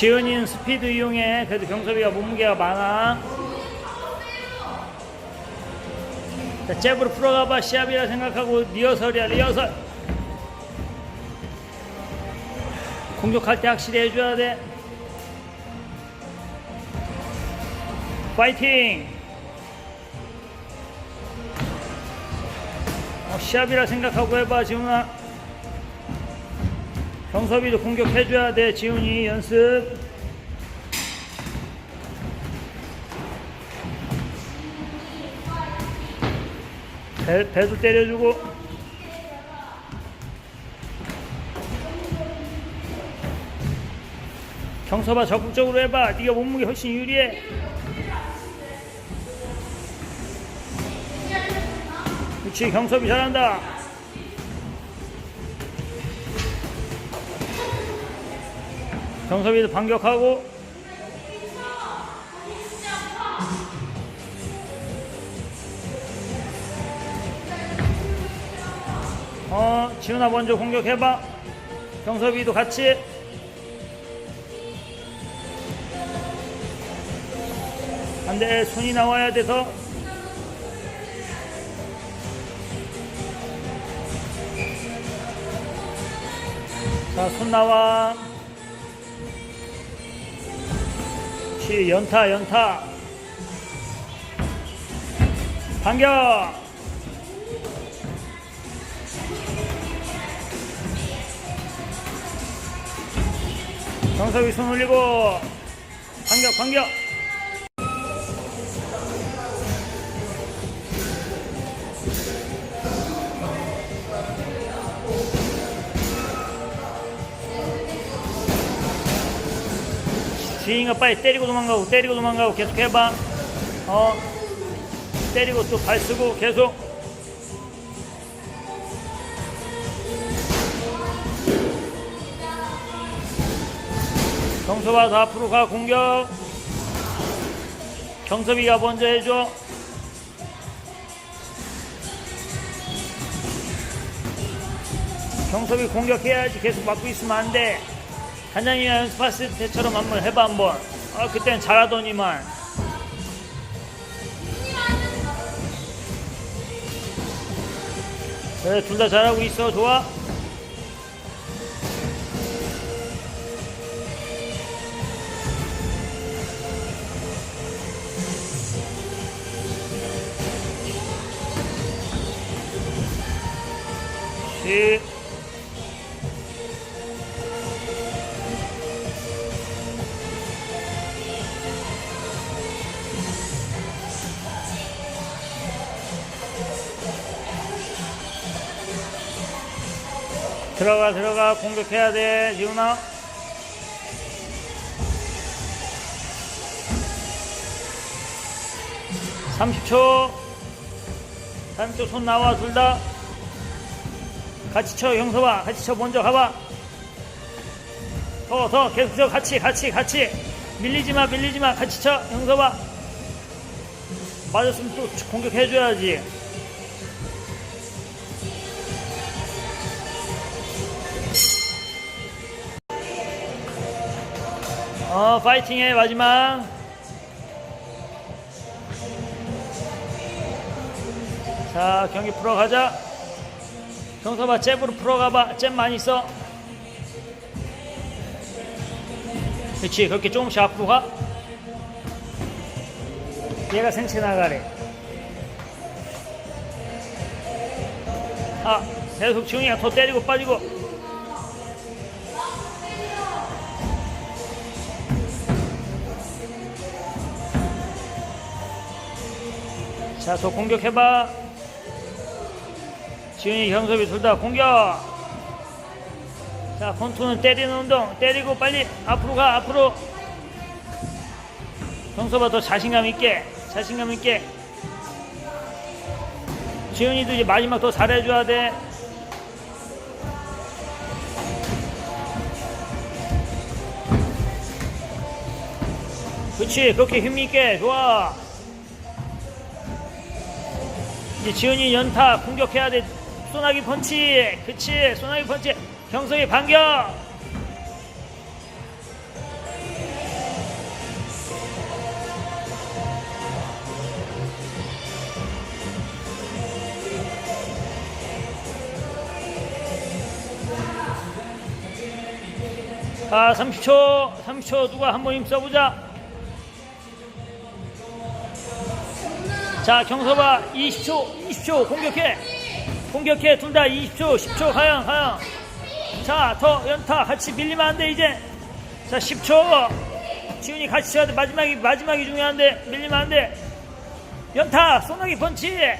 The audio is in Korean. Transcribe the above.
지은이는 스피드 이용해. 그래도 경섭이가 몸무게가 많아. 자, 잽으로 풀어가봐. 시합이라 생각하고 리허설이야, 리허설. 공격할 때 확실히 해줘야 돼. 파이팅! 어, 시합이라 생각하고 해봐, 지훈아. 경섭이도 공격해줘야 돼, 지훈이 연습. 배, 배도 때려주고. 경섭아 적극적으로 해봐. 네가 몸무게 훨씬 유리해. 그렇지 경섭이 잘한다. 경섭이도 반격하고. 어 지훈아 먼저 공격해봐. 경섭이도 같이. 안돼 손이 나와야 돼서. 자 손 나와 치 연타 연타. 반격. 정석이 손 올리고 반격 반격 주인가 빨리 때리고 도망가고 때리고 도망가고 계속 해봐. 어? 때리고 또 발 쓰고 계속. 경섭아 더 앞으로 가 공격. 경섭이가 먼저 해줘. 경섭이 공격해야지 계속 막고 있으면 안돼 단장님이 연습했을 때처럼 한번 해봐 한번. 아 그때는 잘하더니만 그래 둘 다 잘하고 있어. 좋아. 시 들어가 들어가. 공격해야 돼. 지훈아 (30초) (30초) 손 나와 둘 다. 같이 쳐 형섭아. 같이 쳐 먼저 가봐. 더 더. 계속 쳐. 같이 같이 같이. 밀리지 마 밀리지 마. 같이 쳐 형섭아. 맞았으면 또 공격해줘야지 어, 파이팅해, 마지막. 자, 경기 풀어가자. 경서봐, 잽으로 풀어가봐. 잽 많이 써. 그렇지, 그렇게 조금씩 앞으로 가. 얘가 생체 나가래. 아, 계속 지웅이가 더 때리고 빠지고. 자, 더 공격해봐. 지훈이, 경섭이 둘 다 공격. 자, 권투는 때리는 운동. 때리고 빨리 앞으로 가, 앞으로. 경섭아 더 자신감 있게, 자신감 있게. 지훈이도 이제 마지막 더 잘해줘야 돼. 그렇지, 그렇게 힘있게, 좋아. 이제 지훈이 연타 공격해야 돼. 소나기 펀치. 그치. 소나기 펀치. 경성이 반격. 아 30초 30초 누가 한번 힘써보자 자 경서봐 20초 20초 공격해. 공격해 둘 다 20초 10초. 가영 가영. 자 더 연타 같이 밀리면 안 돼 이제. 자 10초. 지훈이 같이 쳐야 돼. 마지막이 마지막이 중요한데 밀리면 안 돼. 연타 소나기 펀치. 에.